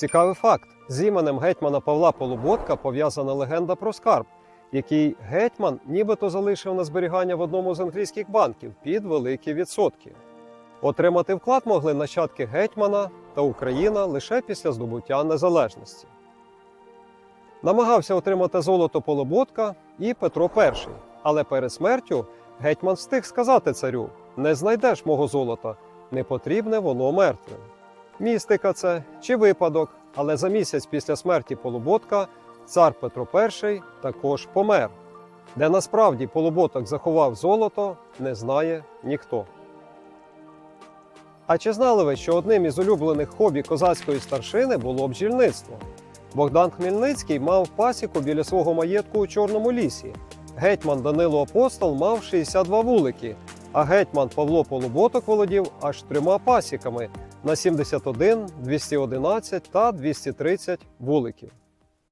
Цікавий факт: з іменем гетьмана Павла Полуботка пов'язана легенда про скарб, який гетьман нібито залишив на зберігання в одному з англійських банків під великі відсотки. Отримати вклад могли нащадки гетьмана та Україна лише після здобуття незалежності. Намагався отримати золото Полуботка і Петро І, але перед смертю гетьман встиг сказати царю: не знайдеш мого золота, не потрібне воно мертвим. Містика це чи випадок, але за місяць після смерті Полуботка цар Петро І також помер. Де насправді Полуботок заховав золото, не знає ніхто. А чи знали ви, що одним із улюблених хобі козацької старшини було бджільництво? Богдан Хмельницький мав пасіку біля свого маєтку у Чорному лісі. Гетьман Данило Апостол мав 62 вулики, а гетьман Павло Полуботок володів аж трьома пасіками на 71, 211 та 230 вуликів.